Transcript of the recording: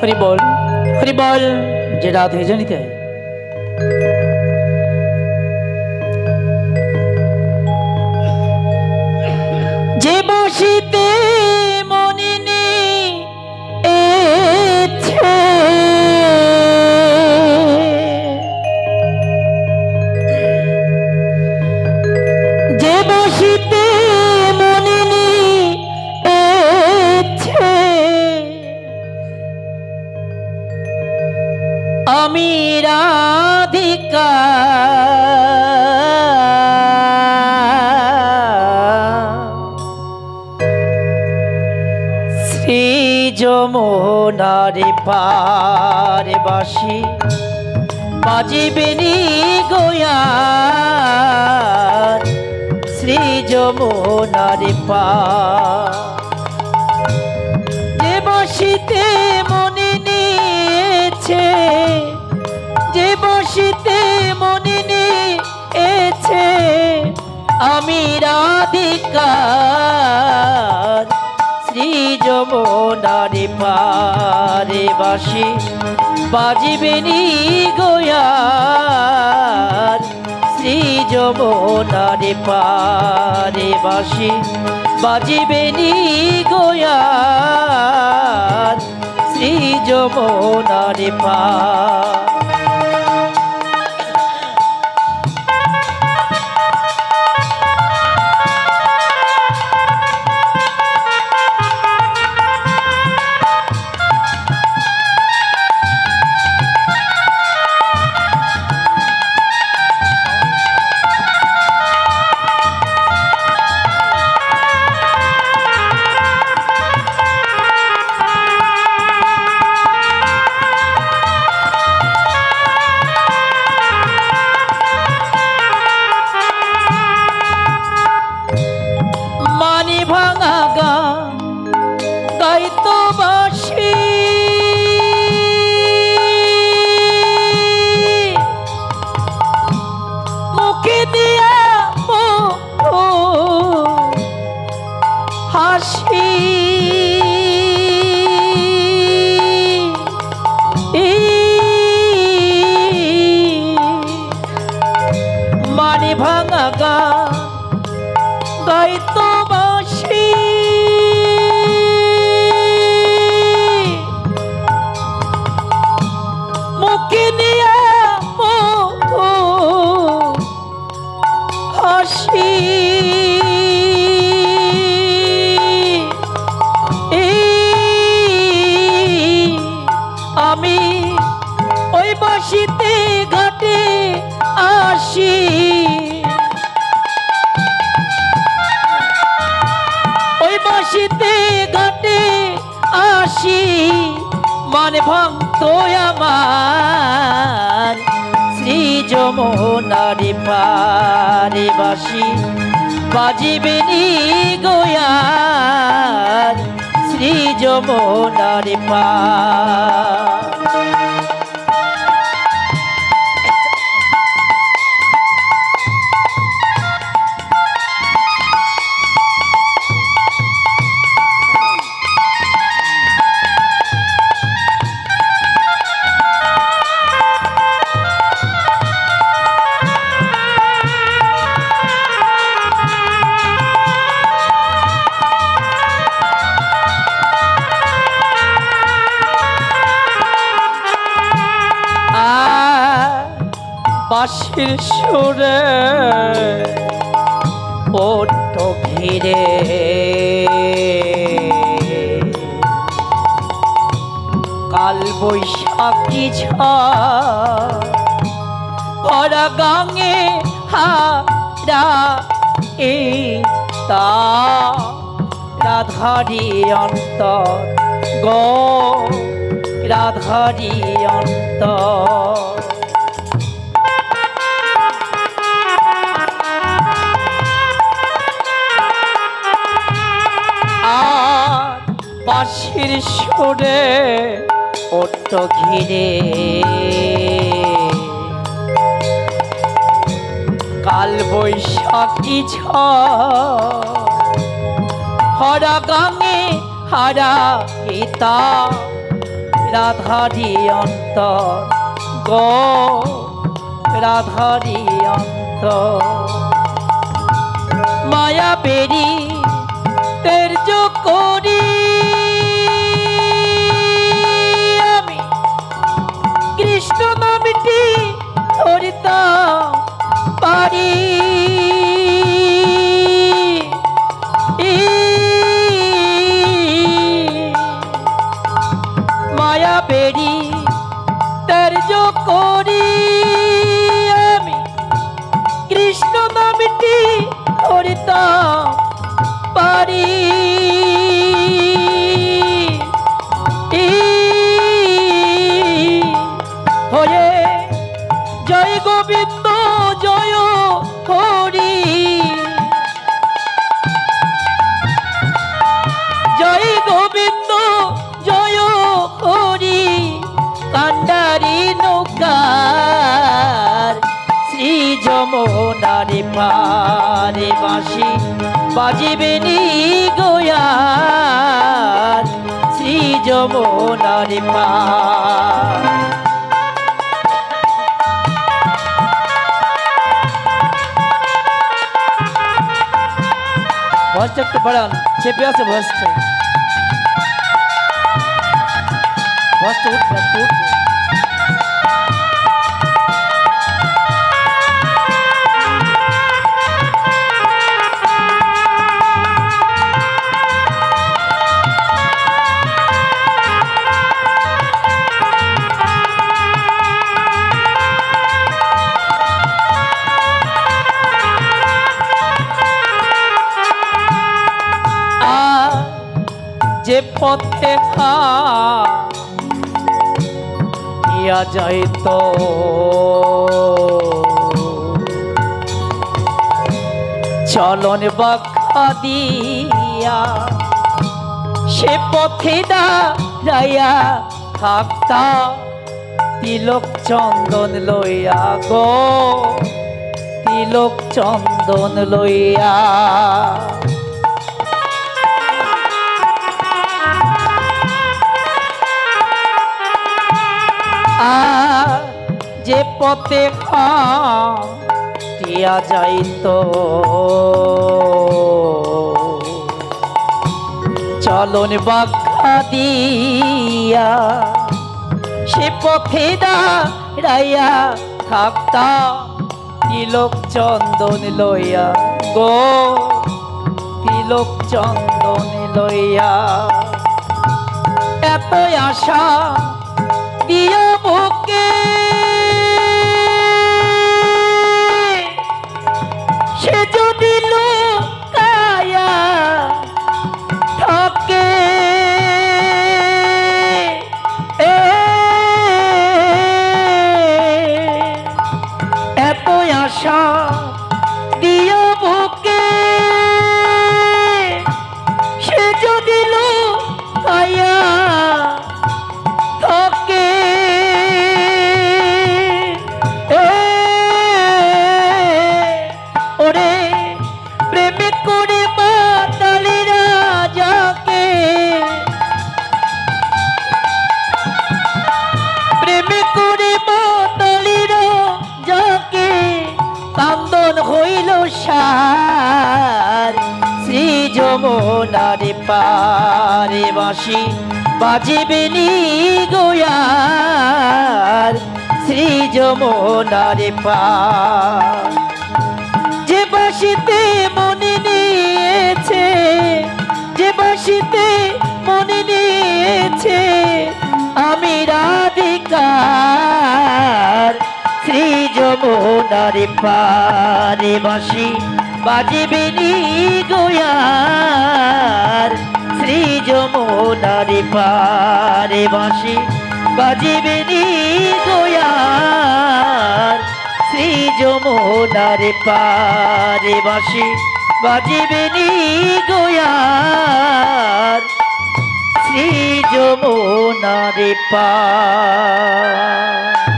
হরি বল হরি বল যে রাধে জানিতে যে বসিতে মনিনি যমুনারে পারে বাসি বাজিবে নি গোয়া শ্রী যমুনারে পা। যে মনে নিয়েছে, যে বসিতে মনে নিয়েছে, আমি রাধিকার শ্রী যমুনারে পারে বাসি, বাজিবে নি গোয়ার শ্রী যমুনারে পারে বাসি, বাজিবে নি গোয়ার শ্রী যমুনারে পা হাসি বাসিতে ঘাটে আসি। ওই বাসিতে ঘাটে আসি মানে ভক্ত আমার শ্রী যমুনারি পারে বাসি বাজিবে নি গোয়ার শ্রী যমুনারি পা বাঁশির সুরে ওট ঘিরে। কাল বৈশাখী ঝরা গাঙে হারা এ তা রাধারি অন্তর গ, রাধারি অন্তর। সুরে ওট ঘিরে। কাল বৈশাখী ঝরা গাঙে হারা পিতা রাধারি অন্তর গো, রাধারি অন্তর। মায়া বেরি তের্য করি পারি মায়া বেরি তের্য করি। আমি কৃষ্ণ নামটি ধরিতা পারি। হয়ে জয় গোবিন্দ জয় হরি জয় জয় হরি কান্ডারি নৌকার শ্রী যমুনারি পারে বাঁশি বাজিবে নি গোয়ার। પ્રોજેક્ટ બળન છે પ્યાસે ભસ્ટ ભસ્ટ ઉઠ ભસ્ટ ઉઠ পথে ইয়া যাইত। চলন বাখা দিয়া সে পথে দাঁড়াইয়া থাকতা। তিলক চন্দন লইয়া গো, তিলক চন্দন লইয়া যে পথে টিয়া যাইত। চলন বাখা দিয়া সে পথে দাঁড়াইয়া থাকতা তিলক চন্দন লইয়া গো। তিলক চন্দন লইয়া এত আশা দিয়া বুকে যমুনারে পারে বাসি বাজিবে নি গোয়ার শ্রী যমুনারে পার। যে বাসিতে মনে নিয়েছে, যে বাসিতে মনে নিয়েছে, আমি রাধিকার। শ্রী যমুনারে পারে বাসি বাজিবে নি গোয়ার শ্রী যমুনারে পারে বাসি বাজিবে নি গোয়ার শ্রী যমুনারে পারে বাসি বাজিবে নি গোয়ার শ্রী যমুনারে পার